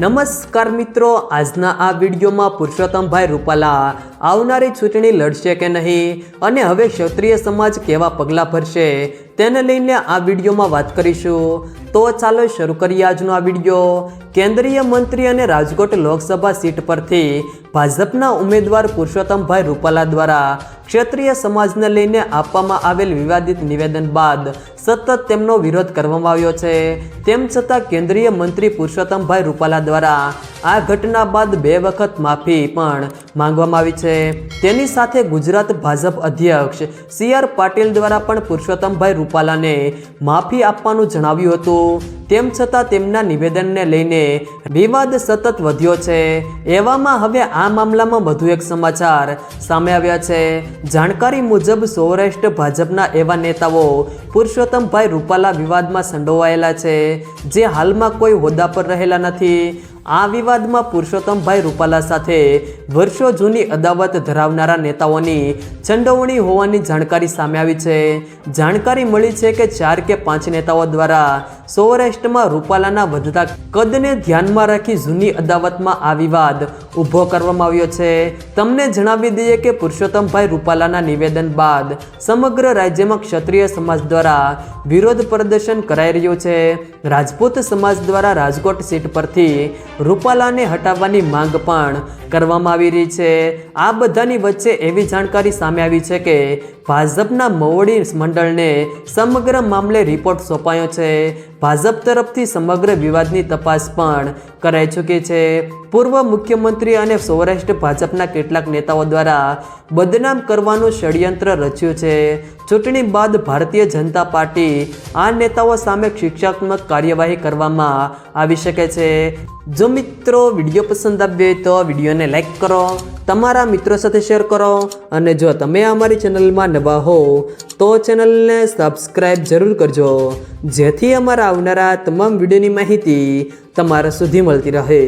નમસ્કાર મિત્રો, આજના આ વિડીયોમાં પુરુષોત્તમભાઈ રૂપાલા આવનારી ચૂંટણી લડશે કે નહીં? અને હવે ક્ષત્રિય સમાજ કેવા પગલાં ભરશે? તેને લઈને આ વિડીયોમાં વાત કરીશું. તો ચાલો શરૂ કરીએ આજનો આ વીડિયો. કેન્દ્રીય મંત્રી અને રાજકોટ લોકસભા સીટ પરથી ભાજપના ઉમેદવાર પુરુષોત્તમભાઈ રૂપાલા દ્વારા ક્ષત્રિય સમાજને લઈને આપવામાં આવેલ વિવાદિત નિવેદન બાદ સતત તેમનો વિરોધ કરવામાં આવ્યો છે. તેમ છતાં કેન્દ્રીય મંત્રી પુરુષોત્તમભાઈ રૂપાલા દ્વારા આ ઘટના બાદ બે વખત માફી પણ માંગવામાં આવી છે. તેની સાથે ગુજરાત ભાજપ અધ્યક્ષ સી આર પાટીલ દ્વારા પણ પુરુષોત્તમભાઈ રૂપાલાને માફી આપવાનું જણાવ્યું હતું. તેમ છતાં તેમના નિવેદનને લઈને વિવાદ સતત વધ્યો છે. એવામાં હવે આ મામલામાં વધુ એક સમાચાર સામે આવ્યા છે. જાણકારી મુજબ સૌરાષ્ટ્ર ભાજપના એવા નેતાઓ પુરુષોત્તમભાઈ રૂપાલા વિવાદમાં સંડોવાયેલા છે, જે હાલમાં કોઈ હોદ્દા પર રહેલા નથી. આ વિવાદમાં પુરુષોત્તમભાઈ રૂપાલા સાથે વર્ષો જૂની અદાવત ધરાવનારા નેતાઓની સંડોવણી હોવાની જાણકારી સામે આવી છે. જાણકારી મળી છે કે ચાર કે પાંચ નેતાઓ દ્વારા સૌરાષ્ટ્રમાં રૂપાલાના વધતા કદને ધ્યાનમાં રાખી જૂની અદાવતમાં આ વિવાદ ઊભો કરવામાં આવ્યો છે. તમને જણાવી દઈએ કે પુરુષોત્તમભાઈ રૂપાલાના નિવેદન બાદ સમગ્ર રાજ્યમાં ક્ષત્રિય સમાજ દ્વારા વિરોધ પ્રદર્શન કરાઈ રહ્યું છે. રાજપૂત સમાજ દ્વારા રાજકોટ સીટ પરથી રૂપાલાને હટાવવાની માંગ પણ કરવામાં આવી રહી છે. આ બધાની વચ્ચે એવી જાણકારી સામે આવી છે કે ભાજપના મવડી મંડળને સમગ્ર મામલે રિપોર્ટ સોંપાયો છે. ભાજપ તરફથી સમગ્ર વિવાદની તપાસ પણ કરાઈ ચૂકી છે. પૂર્વ મુખ્યમંત્રી અને સૌરાષ્ટ્ર ભાજપના કેટલાક નેતાઓ દ્વારા બદનામ કરવાનું ષડયંત્ર રચ્યું છે. ચૂંટણી બાદ ભારતીય જનતા પાર્ટી આ નેતાઓ સામે શિક્ષાત્મક કાર્યવાહી કરવામાં આવી શકે છે. જો મિત્રો વીડિયો પસંદ આવ્યો હોય તો વિડીયોને લાઇક કરો, તમારા મિત્રો સાથે શેર કરો અને જો તમે અમારી ચેનલમાં નવા હો તો ચેનલને સબસ્ક્રાઈબ જરૂર કરજો, જેથી અમારા આવનારા તમામ વિડીયોની માહિતી તમારા સુધી મળતી રહે.